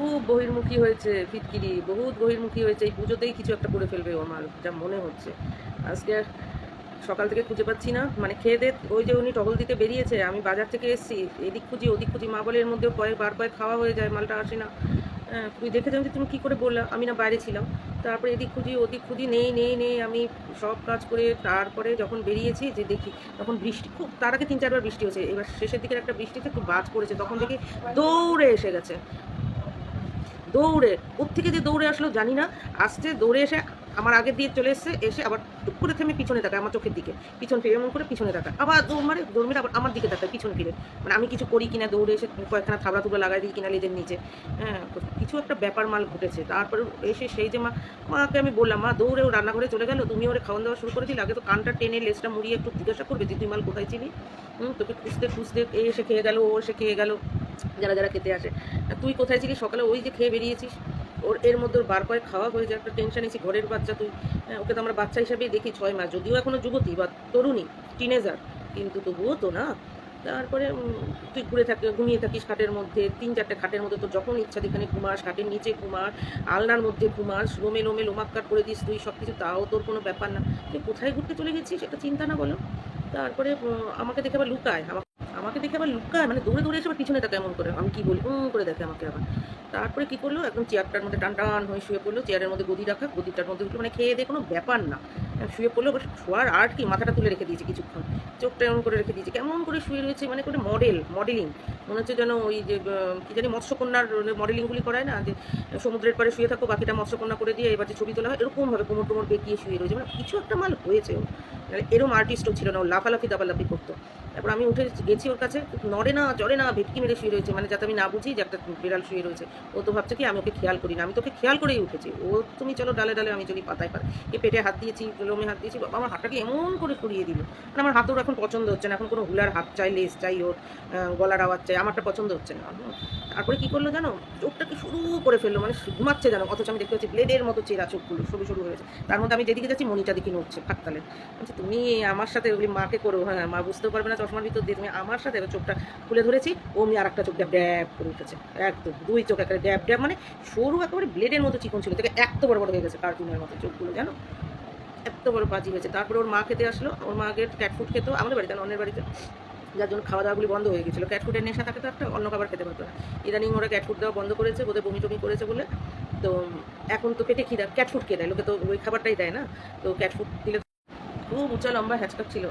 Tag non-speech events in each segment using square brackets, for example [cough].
খুব বহির্মুখী হয়েছে ফিটকিরি বহুত বহির্মুখী হয়েছে। এই পুজোতেই কিছু একটা করে ফেলবে আমার যা মনে হচ্ছে। আজকে সকাল থেকে খুঁজে পাচ্ছি না। মানে খেয়ে দে ওই যে উনি টহল দিতে বেরিয়েছে আমি বাজার থেকে এসেছি। এদিক খুঁজি ওদিক খুঁজি মা বলে এর মধ্যে কয়েক বার কয়েক খাওয়া হয়ে যায় মালটা আসে না। হ্যাঁ, তুই দেখে যাবি তুমি কী করে বললা? আমি না বাইরে ছিলাম। তারপরে এদিক খুঁজি ওদিক খুঁজি নেই নেই নেই আমি সব কাজ করে তারপরে যখন বেরিয়েছি যে দেখি তখন বৃষ্টি খুব তার আগে তিন চারবার বৃষ্টি হয়েছে। এবার শেষের দিকের একটা বৃষ্টিতে একটু বাজ পড়েছে। তখন দেখি দৌড়ে এসে গেছে। দৌড়ে থেকে যে দৌড়ে আসলো জানি না আসতে দৌড়ে এসে আমার আগে দিয়ে চলে এসেছে, এসে আবার টুক করে থেমে পিছনে তাকায় আমার চোখের দিকে। পিছন ফিরে এমন করে পিছনে তাকায়। আবার দৌড় মারে, দৌড় মেরে আবার আমার দিকে তাকায় পিছন ফিরে। মানে আমি কিছু করি কিনা, দৌড়ে এসে কয়েকখানা থাবড়া তুবড়া লাগাই দিই কিনা লেজের নিচে। হ্যাঁ কিছু একটা ব্যাপার মাল ঘটেছে। তারপরে এসে সেই যে মা, মাকে আমি বললাম, মা, দৌড়ে ও রান্নাঘরে চলে গেল, তুমি ওরে খাওয়ান দেওয়া শুরু করেছিলে আগে তো কানটা টেনে লেজটা মুড়িয়ে একটু জিজ্ঞাসা করবে যে, তুই মাল কোথায় হুম, তোকে খুঁজতে খুঁজতে এ এসে খেয়ে গেল, ও এসে খেয়ে গেল। যারা যারা খেতে আসে। তুই কোথায় ছিলি? সকালে ওই যে খেয়ে বেরিয়েছিস। ওর এর মধ্যে বার কয়েক খাওয়া হয়ে যায়। একটা টেনশন এসে ঘরের বাচ্চা তুই। হ্যাঁ, ওকে তো আমরা বাচ্চা হিসাবেই দেখি ছয় মাস। যদিও এখনও যুবতী বা তরুণী টিনেজার কিন্তু তবুও তো না। তারপরে তুই ঘুরে থাকি ঘুমিয়ে থাকিস খাটের মধ্যে। তিন চারটে খাটের মধ্যে তোর যখন ইচ্ছা যেখানে ঘুমাস খাটের নিচে ঘুমাস আলনার মধ্যে ঘুমাস লোমে লোমে লোমাক্কার করে দিস তুই সব কিছু তাও তোর কোনো ব্যাপার না। তুই কোথায় ঘুরতে চলে গেছিস? এটা চিন্তা না বলো। তারপরে আমাকে দেখে আবার লুকায়। আমাকে আমাকে দেখে আবার লুকায় মানে দৌড়ে দৌড়ে এসে আবার পিছনে তাকে এমন করে। আমি কি বলি? উম করে দেখে আমাকে আবার। তারপরে কি করল? একদম চেয়ারটার মধ্যে টান টান হয়ে শুয়ে পড়ল। চেয়ারের মধ্যে গদি রাখা, গদিটার মধ্যে উঠল। মানে খেয়ে দিয়ে কোনো ব্যাপার না। শুয়ে পড়ল, এবার শোয়ার আর্ট কি? মাথাটা তুলে রেখে দিয়েছে কিছুক্ষণ। চোখটা এমন করে রেখে দিয়েছে। কেমন করে শুয়ে রয়েছে? মানে করে মডেল মডেলিং মনে হচ্ছে যেন ওই যে কি জানি মৎস্যকন্যার মডেলিংগুলি করায় না? যে সমুদ্রের পাড়ে শুয়ে থাকো, বাকিটা মৎস্যকন্যা করে দিয়ে এবার যে ছবি তোলা হয়, এরকমভাবে কোমর টোমর বেঁকিয়ে শুয়ে রয়েছে। মানে কিছু একটা মাল হয়েছে। মানে এরম আর্টিস্টও ছিল না। ও লাফালাফি দাপালাফি করতো। তারপর আমি উঠে গেছি ওর কাছে, নড়ে না, চড়ে না, ভেটকি মেরে শুয়ে রয়েছে মানে যাতে আমি না বুঝি যে একটা বিড়াল শুয়ে রয়েছে। ও তো ভাবছে কি, আমি ওকে খেয়াল করি না, আমি তোকে খেয়াল করেই উঠেছি। ও, তুমি চলো ডালে ডালে আমি চলি পাতায় পাতায়। এ পেটে হাত দিয়েছি লোমে হাত দিয়েছি, বাবা, আমার হাতটাকে এমন করে সরিয়ে দিল। মানে আমার হাত ওর এখন পছন্দ হচ্ছে না, এখন কোনো হুলার হাত চাই লেস চাই, ওর গলার আওয়াজ চাই, আমারটা পছন্দ হচ্ছে না। তারপরে কি করল জানো, চোখটাকে শুরু করে ফেলল মানে ঘুমাচ্ছে জানো অথচ আমি দেখতে পাচ্ছি ব্লেডের মতো চেরা চোখগুলো শুরু শুরু হয়েছে তার মধ্যে আমি যেদিকে যাচ্ছি মনিটা দেখি নড়ছে, ফাঁকতালে। বলছি, তুমি আমার সাথে ওই মাকে করো। হ্যাঁ মা বুঝতেও পারবে না চশমার ভিতর দিয়ে তুমি আমার সাথে চোখটা খুলে ধরেছি, অমনি আর একটা চোখ ড্যাব ড্যাব করে উঠেছে। একদম, দুই চোখ একেবারে ড্যাব ড্যাব মানে সরু একেবারে ব্লেডের মতো চিকন ছিল থেকে এত বড় বড় হয়ে গেছে কার্টুনের মতো চোখগুলো, জানো? এত বড় বাজি হয়েছে। তারপরে ওর মা খেতে আসলো, ওর মা আগে ক্যাট ফুড খেতো, আমাদের বাড়িতে অন্যের বাড়িতে। যার জন্য খাওয়া দাওয়াগুলি বন্ধ হয়ে গেছিল। ক্যাট ফুডের নেশা থাকে তো একটা, অন্য খাবার খেতে পারতো না। ইদানিং ওরা ক্যাট ফুড দেওয়া বন্ধ করেছে, বোধহয় বমি টমি করেছে বলে। তো এখন তো পেটে খিদা ক্যাট ফুড খেয়ে দেয়, লোকে তো ওই খাবারটাই দেয় না। তো ক্যাট ফুড দিলে খুব উঁচা লম্বা হ্যাচকাপ ছিল।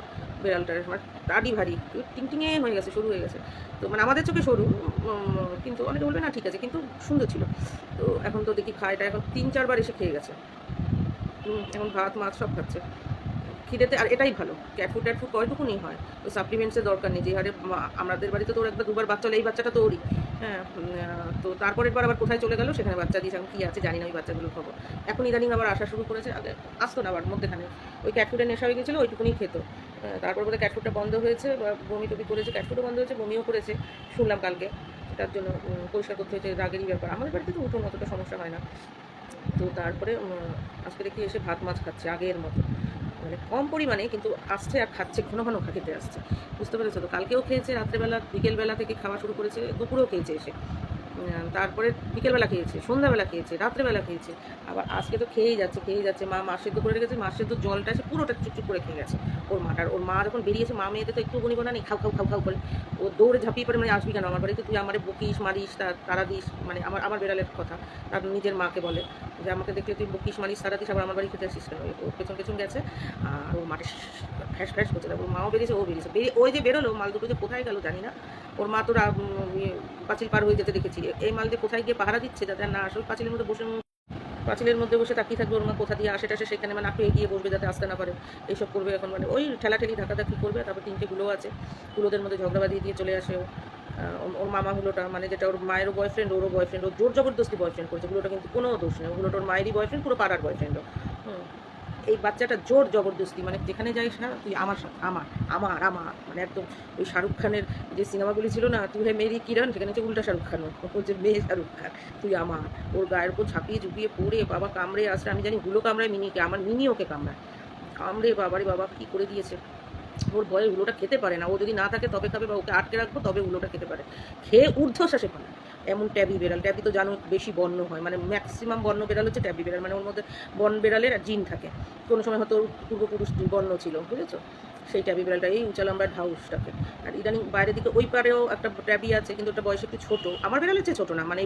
বিড়ালটার মানে দাড়ি ভারী টিংটিংয়ে হয়ে গেছে শুরু হয়ে গেছে। তো মানে আমাদের চোখে সরু কিন্তু অনেকে বলবে, না, ঠিক আছে। কিন্তু সুন্দর ছিল। তো এখন তো দেখি খায়টা এখন তিন, চারবার এসে খেয়ে গেছে। এখন ভাত, মাছ সব খাচ্ছে। খিদেতে, আর এটাই ভালো ক্যাটফুড ট্যাটফুড কয়টুকুনি হয়। তো সাপ্লিমেন্টসের দরকার নেই। যে হারে আমাদের বাড়িতে তো একবার দুবার বাচ্চা এই বাচ্চাটা তো ওরই হ্যাঁ তো তারপরের বার আবার কোথায় চলে গেল, সেখানে বাচ্চা দিয়েছে। এখন কী আছে, জানি না ওই বাচ্চাগুলোর খবর। এখন ইদানিং আবার আসা শুরু করেছে। আগে আসতো না, আবার মধ্যেখানে। ওই ক্যাটফুডের নেশা হয়ে গেছিল, ওইটুকুনি খেত। তারপর বোধহয় ক্যাটফুডটা বন্ধ হয়েছে, বা বমি টমি করেছে ক্যাটফুডও বন্ধ হয়েছে, বমিও করেছে, শুনলাম কালকে। তার জন্য পরিষ্কার করতে হয়েছে, রাগেরই ব্যাপার। আমাদের বাড়িতে তো উঠোন অতটা সমস্যা হয় না। তো তারপরে আজকে দেখি এসে ভাত মাছ খাচ্ছে, আগের মতো। মানে কম পরিমাণে, কিন্তু আসছে আর খাচ্ছে, ঘন ঘন খেতে আসছে। বুঝতে পেরেছ তো? কালকেও খেয়েছে, রাত্রেবেলা, বিকেলবেলা থেকে খাওয়া শুরু করেছে, দুপুরেও খেয়েছে এসে। তারপরে বিকেলবেলা খেয়েছে সন্ধ্যাবেলা খেয়েছে রাত্রেবেলা খেয়েছে। আবার আজকে তো খেয়েই যাচ্ছে খেয়েই যাচ্ছে। মা মাছ সেদ্ধ করে রেখেছে মাছ সেদ্ধ জলটা এসে পুরোটা চুপচুপ করে খেয়ে গেছে ওর মাটার ওর মা যখন বেরিয়েছে মা মেয়েতে তো একটু বোনা নেই খাও খাও খাও খাও করে। ও দৌড়ে ঝাঁপিয়ে পড়ে মানে আসবি কেন? আমার বাড়িতে তুই আমার বকিস মারিস তারা দিস মানে আমার আমার বেড়ালের কথা। তার নিজের মাকে বলে যে আমাকে দেখলে তুই বকিস মারিস তারা দিস আবার আমার বাড়ি খেতে আসিস কেন? ও পেছন পেছন গেছে আর ও মাঠে ফ্যাস ফ্যাস করছে। তারপর মাও বেরিয়েছে ও বেরিয়েছে। বেরিয়ে ওই যে বেরোলো মাল দুটো যে কোথায় গেল জানি না। ওর মা তো ইয়ে, পাঁচিল পার হয়ে যেতে দেখেছি এই মাল দিয়ে কোথায় গিয়ে পাহারা দিচ্ছে? যাতে না আসলে পাঁচিলের মধ্যে বসে পাঁচিলের মধ্যে বসে তাকিয়ে থাকবে ওর মা, কোথা দিয়ে আসে টাসে সেখানে মানে একটু এগিয়ে বসবে যাতে আসতে না পারে। এইসব করবে এখন মানে ওই ঠেলাঠেলি ধাক্কাধাক্কি করবে, তারপর তিনটে গুলো আছে। গুলোদের মধ্যে ঝগড়া বাঁধিয়ে দিয়ে চলে আসে ওর- ওর মামা হলোটা মানে যেটা ওর মায়েরও বয়ফ্রেন্ড ওরও বয়ফ্রেন্ড ও জোর জবরদস্তি বয়ফ্রেন্ড করেছে। ওগুলোটা কিন্তু কোনো দোষ নেই। ওগুলোটা ওর মায়েরই বয়ফ্রেন্ড পুরো পাড়ার বয়ফ্রেন্ডও হুম। এই বাচ্চাটা জোর জবরদস্তি মানে যেখানে যাই না, তুই আমার আমার আমার আমার মানে একদম ওই শাহরুখ খানের যে সিনেমাগুলি ছিল না, তুই হে মেরি কিরণ, সেখানে হচ্ছে উল্টা শাহরুখ খান হচ্ছে মেয়ে শাহরুখ খান, তুই আমার, ওর গায়ের উপর ঝাঁপিয়ে ঝুঁপিয়ে পড়ে, বাবা কামড়ে আসলে আমি জানি হুলো কামড়ায় মিনিকে, আমার মিনি ওকে কামড়ায়, কামড়ে বাবারে বাবা, কী করে দিয়েছে, ওর ভয়ে উলোটা খেতে পারে না, ও যদি না থাকে তবে খাবে বা ওকে আটকে রাখব, তবে উলোটা খেতে পারে, খেয়ে ঊর্ধ্বশ্বাসে ফেলে এমন ট্যাবি বেড়াল। ট্যাবি তো জানো বেশি বন্য হয়। মানে ম্যাক্সিমাম বন্য বেড়াল হচ্ছে ট্যাবি বেড়াল। মানে ওর মধ্যে বন বেড়ালের জিন থাকে। কোনো সময় হয়তো পূর্বপুরুষ বন্য ছিল, বুঝেছ? সেই ট্যাবি বেড়ালটা, এই উচালাম্বার হাউসটাকে আর ইদানিং বাইরের দিকে ওই পারেও একটা ট্যাবি আছে, কিন্তু ওটা বয়স একটু ছোটো। আমার বেড়ালের চেয়ে ছোটো না মানে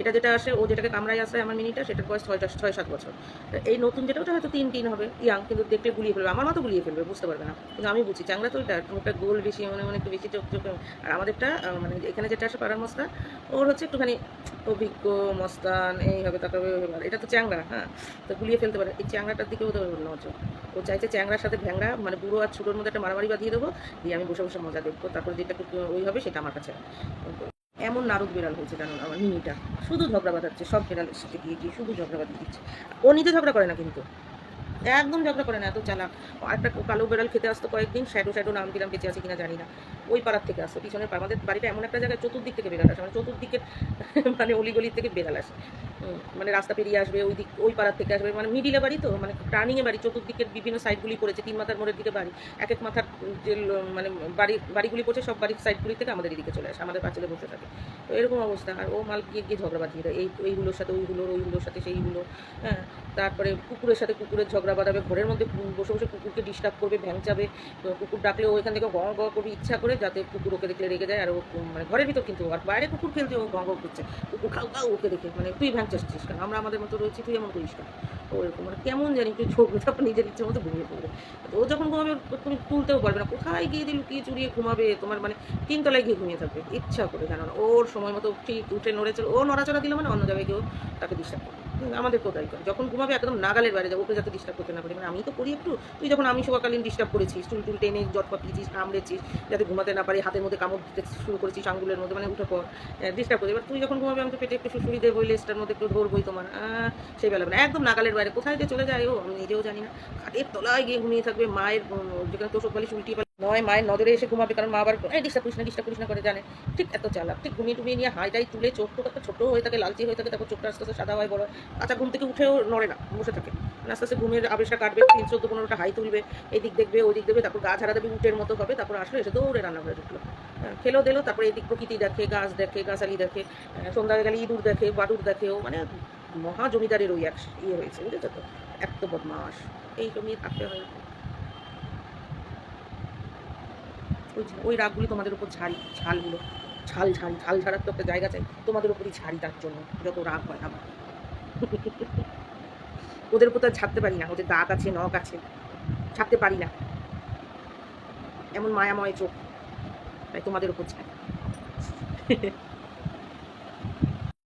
এটা যেটা আসে, ও যেটাকে কামড়ায় আসে আমার মিনিটা, সেটার বয়স ছয়টা ছয় সাত বছর এই নতুন যেটা, ওটা হয়তো তিন তিন হবে, ইয়াং, কিন্তু দেখলে গুলিয়ে ফেলবে, আমার মতো গুলিয়ে ফেলবে, বুঝতে পারবে না। কিন্তু আমি বুঝি চ্যাংরা তো ওইটা মুখটা গোল বেশি মানে মানে একটু বেশি চোখ চোখ আর আমাদেরটা মানে এখানে যেটা আসে পাড়ার মশলা, ওর হচ্ছে একটুখানি অভিজ্ঞ, মস্তান, এই হবে হবে। এটা তো চ্যাংরা হ্যাঁ তো গুলিয়ে ফেলতে পারে। এই চ্যাংরাটার দিকে ওদের নজর। ও চাইছে চ্যাংরার সাথে ভ্যাংরা মানে বুড়ো আর ছোটোর মধ্যে একটা মারামারি বাঁধিয়ে দেবো, দিয়ে আমি বসে বসে মজা দেখব। তারপরে যেটা ওই হবে, সেটা আমার কাছে এমন নারদ বিড়াল হয়েছে জানো, আমার মিনিটা। শুধু ঝগড়া বাঁধাচ্ছে, সব বিড়ালের সাথে গিয়ে গিয়ে শুধু ঝগড়া বাঁধিয়ে দিচ্ছে। ও নিজে ঝগড়া করে না কিন্তু। একদম ঝগড়া করে না, এত চালাক। একটা কালো বেড়াল খেতে আসতো কয়েকদিন, শ্যাডো শ্যাডো নাম দিলাম বেঁচে আছে কিনা জানি না। ওই পাড়ার থেকে আসতো, পিছনের আমাদের বাড়িটা এমন একটা জায়গায়, চতুর্দিক থেকে বেড়াল আসে। মানে চতুর্দিকের মানে অলিগলির থেকে বেড়াল আসে। মানে রাস্তা পেরিয়ে আসবে, ওই দিক ওই পাড়ার থেকে আসবে। মানে মিডিলে বাড়ি তো মানে টার্নিংয়ে বাড়ি, চতুর্দিকের বিভিন্ন সাইডগুলি পড়েছে, তিন মাথার মোড়ের দিকে বাড়ি। এক এক মাথার যে মানে বাড়ি, বাড়িগুলি পড়ছে, সব বাড়ির সাইডগুলি থেকে আমাদের এদিকে চলে আসে, আমাদের পাঁচলে বসে থাকে। তো এরকম অবস্থা। আর ও মাল গিয়ে গিয়ে ঝগড়া বাঁধিয়ে দেয়, এই এইগুলোর সাথে ওইগুলোর ওইগুলোর সাথে সেইগুলো। হ্যাঁ। তারপরে কুকুরের সাথে কুকুরের ঝগড়া বাঁধাবে, ঘরের মধ্যে বসে বসে কুকুরকে ডিস্টার্ব করবে ভ্যাংচাবে কুকুর ডাকলে ও এখান থেকে গঁ গঁ করবে ইচ্ছা করে যাতে কুকুর ওকে দেখলে রেগে যায়, আর ও মানে ঘরের ভিতর কিন্তু আর বাইরে কুকুর খেলছে ও গঁ করছে। কুকুর খাও খাও ওকে দেখে মানে তুই ভ্যাংচাচ্ছিস কেন? আমরা আমাদের মতো রয়েছি, তুই এমন করিস কেন? ও মানে কেমন জানি তুই ছোট তারপর নিজের ইচ্ছে মতো ঘুমিয়ে পড়বে। ও যখন ঘুমাবে তুমি তুলতেও পারবে না। কোথায় গিয়ে দিয়ে লুকিয়ে চুরিয়ে ঘুমাবে? তোমার মানে তিনতলায় গিয়ে ঘুমিয়ে থাকবে, ইচ্ছা করে কেন ওর সময় মতো ঠিক উঠে নড়ে চলে ও নড়াচড়া দিলে মানে অন্য জায়গায় গিয়েও তাকে ডিস্টার্ব করবে। আমাদের কোথায় করে। যখন ঘুমাবে একদম নাগালের বাইরে যাব, ওকে যাতে ডিস্টার্ব করতে না পারি। মানে আমি তো করি একটু, তুই যখন আমি শোকাকালীন ডিস্টার্ব করেছিস, চুল টুল টেনে জট পাকিয়েছিস কামড়েছিস, যাতে ঘুমাতে না পারি, হাতের মধ্যে কামড় দিতে শুরু করেছিস, আঙ্গুলের মধ্যে মানে উঠে পর ডিস্টার্ব করি। এবার তুই যখন ঘুমাবে, আমি তো পেটে একটু শুশুরি দেবো লেসটার মধ্যে একটু ধরবই তোমার সেই বেলা মানে একদম নাগালের বাইরে, কোথায় যে চলে যায় ও, আমি নিজেও জানি না। খাটের তলায় গিয়ে ঘুমিয়ে থাকবে, মায়ের যেখানে তোষক বালিশ উল্টি পালি নয় মায়ের নজরে এসে ঘুমাবে কারণ মা আবার এই ডিস্টার্ব করিস না ডিস্টার্ব করিস না করে জানে। ঠিক এত চালাক ঠিক ঘুমিয়ে টুমিয়ে নিয়ে হাইটাই তুলে চোখ টোক একটা ছোটো হয়ে থাকে লালচি হয়ে থাকে তারপর চোখটা আস্তে আস্তে সাদা হয় বড় হয়। আচ্ছা ঘুম থেকে উঠেও নড়ে না বসে থাকে। মানে আস্তে আস্তে ঘুমের আবেশটা কাটবে তিন চোদ্দ পনেরোটা হাই তুলবে এদিক দেখবে ওই দিক দেখবে তারপর গা ঝাড়া দেবে উটের মতো হবে তারপর আসলে এসে দৌড়ে রান্নাঘরে ঢুকলো। হ্যাঁ, খেলো দিলো তারপরে এদিক প্রকৃতি দেখে গাছ দেখে গাছালি দেখে আহ, সন্ধ্যা গেলে ইঁদুর দেখে বাদুর দেখে ও মানে মহা জমিদারের ওই এক ইয়ে হয়েছে বুঝেছ তো? এত বদমাস এই জমি থাকতে হয় ওই ওই রাগগুলি তোমাদের উপর ঝাল ঝালগুলো ঝাল ঝাল ঝাল ছাড়ার তো একটা জায়গা চাই। তোমাদের উপরই ঝাড়ি তার জন্য, যত রাগ হয় আমার। [laughs] ওদের উপর তো ছাড়তে পারি না, ওদের দাঁত আছে, নখ আছে। ছাড়তে পারি না। এমন মায়াময় চোখ। তাই তোমাদের উপর ছাড়ি। [laughs]